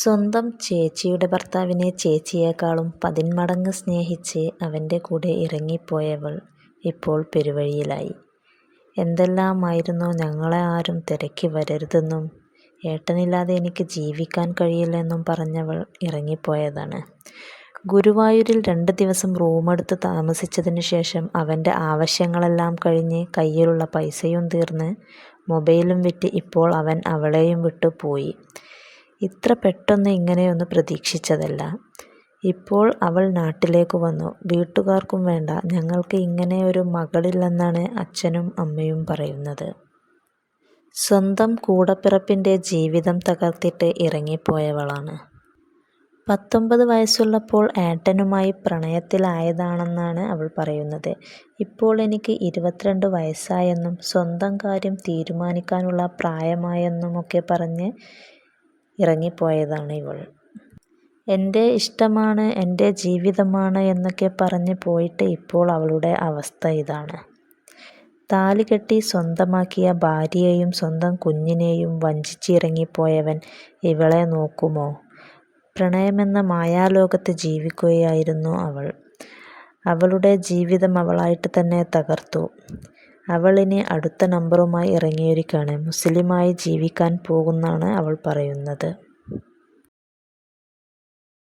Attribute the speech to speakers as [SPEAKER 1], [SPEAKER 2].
[SPEAKER 1] സ്വന്തം ചേച്ചിയുടെ ഭർത്താവിനെ ചേച്ചിയേക്കാളും പതിന്മടങ്ങ് സ്നേഹിച്ച് അവന്റെ കൂടെ ഇറങ്ങിപ്പോയവൾ ഇപ്പോൾ പെരുവഴിയിലായി. എന്തെല്ലാമായിരുന്നോ ഞങ്ങളെ ആരും തിരക്കി വരരുതെന്നും ഏട്ടനില്ലാതെ എനിക്ക് ജീവിക്കാൻ കഴിയില്ലെന്നും പറഞ്ഞവൾ ഇറങ്ങിപ്പോയതാണ്. ഗുരുവായൂരിൽ രണ്ട് ദിവസം റൂമെടുത്ത് താമസിച്ചതിന് ശേഷം അവന്റെ ആവശ്യങ്ങളെല്ലാം കഴിഞ്ഞ് കയ്യിലുള്ള പൈസയും തീർന്ന് മൊബൈലും വിറ്റ് ഇപ്പോൾ അവൻ അവളെയും വിട്ടു പോയി. ഇത്ര പെട്ടെന്ന് ഇങ്ങനെയൊന്നും പ്രതീക്ഷിച്ചതല്ല. ഇപ്പോൾ അവൾ നാട്ടിലേക്ക് വന്നു. വീട്ടുകാർക്കും വേണ്ട ഞങ്ങൾക്ക് ഇങ്ങനെ ഒരു മകളില്ലെന്നാണ് അച്ഛനും അമ്മയും പറയുന്നത്. സ്വന്തം കൂടപ്പിറപ്പിന്റെ ജീവിതം തകർത്തിട്ട് ഇറങ്ങിപ്പോയവളാണ്. പത്തൊമ്പത് വയസ്സുള്ളപ്പോൾ ഏട്ടനുമായി പ്രണയത്തിലായതാണെന്നാണ് അവൾ പറയുന്നത്. ഇപ്പോൾ എനിക്ക് ഇരുപത്തിരണ്ട് വയസ്സായെന്നും സ്വന്തം കാര്യം തീരുമാനിക്കാനുള്ള പ്രായമായെന്നുമൊക്കെ പറഞ്ഞ് ഇറങ്ങിപ്പോയതാണ് ഇവൾ. എന്റെ ഇഷ്ടമാണ് എന്റെ ജീവിതമാണ് എന്നൊക്കെ പറഞ്ഞ് പോയിട്ട് ഇപ്പോൾ അവളുടെ അവസ്ഥ ഇതാണ്. താലികെട്ടി സ്വന്തമാക്കിയ ഭാര്യയെയും സ്വന്തം കുഞ്ഞിനെയും വഞ്ചിച്ചിറങ്ങിപ്പോയവൻ ഇവളെ നോക്കുമോ? പ്രണയമെന്ന മായാലോകത്ത് ജീവിക്കുകയായിരുന്നു അവൾ. അവളുടെ ജീവിതം അവളായിട്ട് തന്നെ തകർത്തു. അവളിനി അടുത്ത നമ്പറുമായി ഇറങ്ങിയിരിക്കുകയാണ്. മുസ്ലിമായി ജീവിക്കാൻ പോകുന്നാണ് അവൾ പറയുന്നത്.